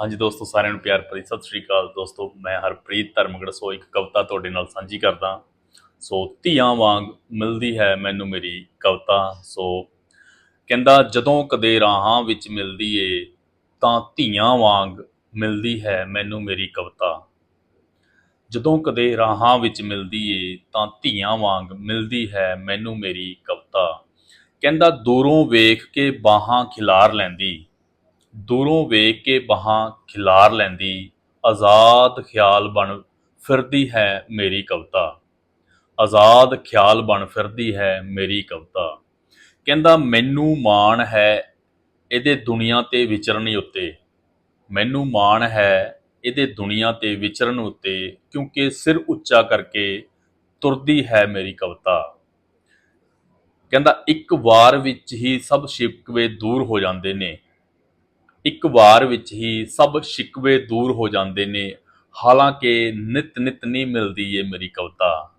ਹਾਂਜੀ ਦੋਸਤੋ, ਸਾਰਿਆਂ ਨੂੰ ਪਿਆਰ ਭਰੀ ਸਤਿ ਸ਼੍ਰੀ ਅਕਾਲ। ਦੋਸਤੋ, ਮੈਂ ਹਰਪ੍ਰੀਤ ਧਰਮਗੜ ਸੋ ਇੱਕ ਕਵਿਤਾ ਤੁਹਾਡੇ ਨਾਲ ਸਾਂਝੀ ਕਰਦਾ। ਸੋ ਧੀਆਂ ਵਾਂਗ ਮਿਲਦੀ ਹੈ ਮੈਨੂੰ ਮੇਰੀ ਕਵਿਤਾ। ਸੋ ਕਹਿੰਦਾ, ਜਦੋਂ ਕਦੇ ਰਾਹਾਂ ਵਿੱਚ ਮਿਲਦੀ ਏ, ਤਾਂ ਧੀਆਂ ਵਾਂਗ ਮਿਲਦੀ ਹੈ ਮੈਨੂੰ ਮੇਰੀ ਕਵਿਤਾ। ਜਦੋਂ ਕਦੇ ਰਾਹਾਂ ਵਿੱਚ ਮਿਲਦੀ ਏ, ਤਾਂ ਧੀਆਂ ਵਾਂਗ ਮਿਲਦੀ ਹੈ ਮੈਨੂੰ ਮੇਰੀ ਕਵਿਤਾ। ਕਹਿੰਦਾ, ਦੂਰੋਂ ਵੇਖ ਕੇ ਬਾਹਾਂ ਖਿਲਾਰ ਲੈਂਦੀ। ਦੂਰੋਂ ਵੇਖ ਕੇ ਬਾਹਾਂ ਖਿਲਾਰ ਲੈਂਦੀ, ਆਜ਼ਾਦ ਖਿਆਲ ਬਣ ਫਿਰਦੀ ਹੈ ਮੇਰੀ ਕਵਿਤਾ। ਆਜ਼ਾਦ ਖਿਆਲ ਬਣ ਫਿਰਦੀ ਹੈ ਮੇਰੀ ਕਵਿਤਾ। ਕਹਿੰਦਾ, ਮੈਨੂੰ ਮਾਣ ਹੈ ਇਹਦੇ ਦੁਨੀਆ ਤੇ ਵਿਚਰਨ ਉੱਤੇ। ਮੈਨੂੰ ਮਾਣ ਹੈ ਇਹਦੇ ਦੁਨੀਆ ਤੇ ਵਿਚਰਨ ਉੱਤੇ, ਕਿਉਂਕਿ ਸਿਰ ਉੱਚਾ ਕਰਕੇ ਤੁਰਦੀ ਹੈ ਮੇਰੀ ਕਵਿਤਾ। ਕਹਿੰਦਾ, ਇੱਕ ਵਾਰ ਵਿੱਚ ਹੀ ਸਭ ਸ਼ਿਕਵੇ ਦੂਰ ਹੋ ਜਾਂਦੇ ਨੇ। ਇੱਕ ਵਾਰ ਵਿੱਚ ਹੀ ਸਭ ਸ਼ਿਕਵੇ ਦੂਰ ਹੋ ਜਾਂਦੇ ਨੇ। ਹਾਲਾਂਕਿ ਨਿਤ ਨਿਤ ਨਹੀਂ ਮਿਲਦੀ ਏ ਮੇਰੀ ਕਵਿਤਾ।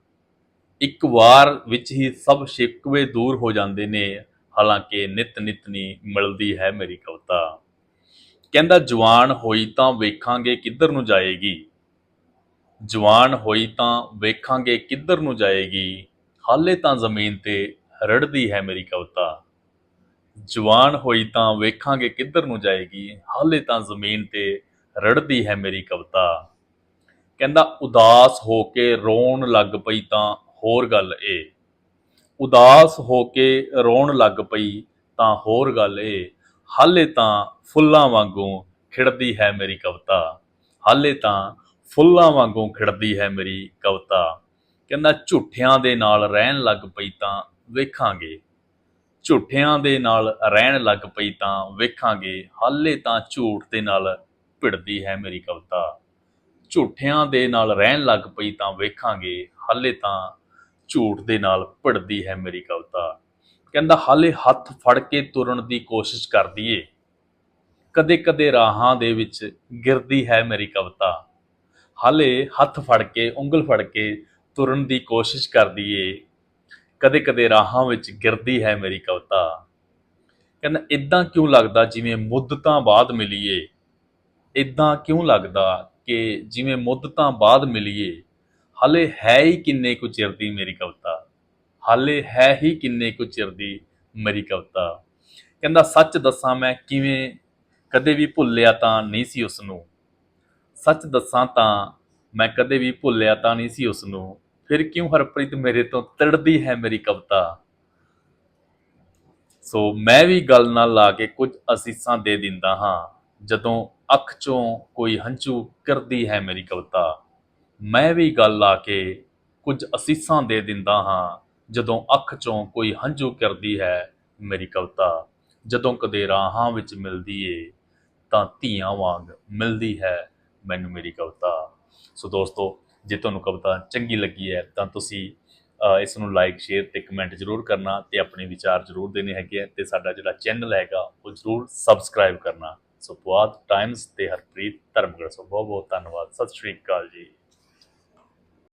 ਇੱਕ ਵਾਰ ਵਿੱਚ ਹੀ ਸਭ ਸ਼ਿਕਵੇ ਦੂਰ ਹੋ ਜਾਂਦੇ ਨੇ। ਹਾਲਾਂਕਿ ਨਿਤ ਨਿਤ ਨਹੀਂ ਮਿਲਦੀ ਹੈ ਮੇਰੀ ਕਵਿਤਾ। ਕਹਿੰਦਾ, ਜਵਾਨ ਹੋਈ ਤਾਂ ਵੇਖਾਂਗੇ ਕਿੱਧਰ ਨੂੰ ਜਾਏਗੀ। ਜਵਾਨ ਹੋਈ ਤਾਂ ਵੇਖਾਂਗੇ ਕਿੱਧਰ ਨੂੰ ਜਾਏਗੀ। ਹਾਲੇ ਤਾਂ ਜ਼ਮੀਨ ਤੇ ਰੜਦੀ ਹੈ ਮੇਰੀ ਕਵਿਤਾ। ਜਵਾਨ ਹੋਈ ਤਾਂ ਵੇਖਾਂਗੇ ਕਿੱਧਰ ਨੂੰ ਜਾਏਗੀ। ਹਾਲੇ ਤਾਂ ਜ਼ਮੀਨ ਤੇ ਰੜਦੀ ਹੈ ਮੇਰੀ ਕਵਿਤਾ। ਕਹਿੰਦਾ, ਉਦਾਸ ਹੋ ਕੇ ਰੋਣ ਲੱਗ ਪਈ ਤਾਂ ਹੋਰ ਗੱਲ ਏ। ਉਦਾਸ ਹੋ ਕੇ ਰੋਣ ਲੱਗ ਪਈ ਤਾਂ ਹੋਰ ਗੱਲ ਏ। ਹਾਲੇ ਤਾਂ ਫੁੱਲਾਂ ਵਾਂਗੂ ਖਿੜਦੀ ਹੈ ਮੇਰੀ ਕਵਿਤਾ। ਹਾਲੇ ਤਾਂ ਫੁੱਲਾਂ ਵਾਂਗੂ ਖਿੜਦੀ ਹੈ ਮੇਰੀ ਕਵਿਤਾ। ਕਹਿੰਦਾ, ਝੂਠਿਆਂ ਦੇ ਨਾਲ ਰਹਿਣ ਲੱਗ ਪਈ ਤਾਂ ਵੇਖਾਂਗੇ। ਝੂਠਿਆਂ ਦੇ ਨਾਲ ਰਹਿਣ ਲੱਗ ਪਈ ਤਾਂ ਵੇਖਾਂਗੇ, ਹਾਲੇ ਤਾਂ ਝੂਠ ਦੇ ਨਾਲ ਭਿੜਦੀ ਹੈ ਮੇਰੀ ਕਵਿਤਾ। ਝੂਠਿਆਂ ਦੇ ਨਾਲ ਰਹਿਣ ਲੱਗ ਪਈ ਤਾਂ ਵੇਖਾਂਗੇ, ਹਾਲੇ ਤਾਂ ਝੂਠ ਦੇ ਨਾਲ ਭਿੜਦੀ ਹੈ ਮੇਰੀ ਕਵਿਤਾ। ਕਹਿੰਦਾ, ਹਾਲੇ ਹੱਥ ਫੜ ਕੇ ਤੁਰਨ ਦੀ ਕੋਸ਼ਿਸ਼ ਕਰਦੀ ਏ। ਕਦੇ ਕਦੇ ਰਾਹਾਂ ਦੇ ਵਿੱਚ ਗਿਰਦੀ ਹੈ ਮੇਰੀ ਕਵਿਤਾ। ਹਾਲੇ ਹੱਥ ਫੜ ਕੇ, ਉਂਗਲ ਫੜ ਕੇ ਤੁਰਨ ਦੀ ਕੋਸ਼ਿਸ਼ ਕਰਦੀ ਏ। ਕਦੇ ਕਦੇ ਰਾਹਾਂ ਵਿੱਚ ਗਿਰਦੀ ਹੈ ਮੇਰੀ ਕਵਿਤਾ। ਕਹਿੰਦਾ ਇਦਾਂ ਕਿਉਂ ਲੱਗਦਾ ਜਿਵੇਂ ਮੁੱਦਤਾਂ ਬਾਅਦ ਮਿਲੀਏ? ਇਦਾਂ ਕਿਉਂ ਲੱਗਦਾ ਕਿ ਜਿਵੇਂ ਮੁੱਦਤਾਂ ਬਾਅਦ ਮਿਲੀਏ? ਹਾਲੇ ਹੈ ਹੀ ਕਿੰਨੇ ਕੁ ਚਿਰ ਦੀ ਮੇਰੀ ਕਵਿਤਾ? ਹਾਲੇ ਹੈ ਹੀ ਕਿੰਨੇ ਕੁ ਚਿਰ ਦੀ ਮੇਰੀ ਕਵਿਤਾ? ਕਹਿੰਦਾ, ਸੱਚ ਦੱਸਾਂ ਮੈਂ ਕਿਵੇਂ ਕਦੇ ਵੀ ਭੁੱਲਿਆ ਤਾਂ ਨਹੀਂ ਸੀ ਉਸ ਨੂੰ ਸੱਚ ਦੱਸਾਂ ਤਾਂ ਮੈਂ ਕਦੇ ਵੀ ਭੁੱਲਿਆ ਤਾਂ ਨਹੀਂ ਸੀ ਉਸ ਨੂੰ ਫਿਰ ਕਿਉਂ ਹਰਪ੍ਰੀਤ ਮੇਰੇ ਤੋਂ ਤੜਦੀ ਹੈ ਮੇਰੀ ਕਵਿਤਾ? ਸੋ ਮੈਂ ਵੀ ਗੱਲ ਨਾਲ ਲਾ ਕੇ ਕੁਝ ਅਸੀਸਾਂ ਦੇ ਦਿੰਦਾ ਹਾਂ, ਜਦੋਂ ਅੱਖ ਚੋਂ ਕੋਈ ਹੰਝੂ ਕਰਦੀ ਹੈ ਮੇਰੀ ਕਵਿਤਾ। ਮੈਂ ਵੀ ਗੱਲ ਲਾ ਕੇ ਕੁਝ ਅਸੀਸਾਂ ਦੇ ਦਿੰਦਾ ਹਾਂ, ਜਦੋਂ ਅੱਖ ਚੋਂ ਕੋਈ ਹੰਝੂ ਕਰਦੀ ਹੈ ਮੇਰੀ ਕਵਿਤਾ। ਜਦੋਂ ਕਦੇ ਰਾਹਾਂ ਵਿੱਚ ਮਿਲਦੀ ਏ, ਤਾਂ ਧੀਆਂ ਵਾਂਗ ਮਿਲਦੀ ਹੈ ਮੈਨੂੰ ਮੇਰੀ ਕਵਿਤਾ। ਸੋ ਦੋਸਤੋ ਜੇ ਤੁਹਾਨੂੰ ਕਵਿਤਾ ਚੰਗੀ ਲੱਗੀ ਹੈ, ਤਾਂ ਤੁਸੀਂ ਇਸ ਨੂੰ ਲਾਈਕ ਸ਼ੇਅਰ ਤੇ ਕਮੈਂਟ ਜ਼ਰੂਰ ਕਰਨਾ ਤੇ ਆਪਣੇ ਵਿਚਾਰ ਜ਼ਰੂਰ ਦੇਣੇ ਹੈਗੇ ਆ ਤੇ ਸਾਡਾ ਜਿਹੜਾ ਚੈਨਲ ਹੈਗਾ, ਉਹ ਜ਼ਰੂਰ ਸਬਸਕ੍ਰਾਈਬ ਕਰਨਾ। ਸੋ ਪੁਆਧ ਟਾਈਮਸ ਤੇ ਹਰਪ੍ਰੀਤ ਧਰਮਗੜ ਸੋ ਬਹੁਤ ਬਹੁਤ ਧੰਨਵਾਦ। ਸਤਿ ਸ਼੍ਰੀ ਅਕਾਲ ਜੀ।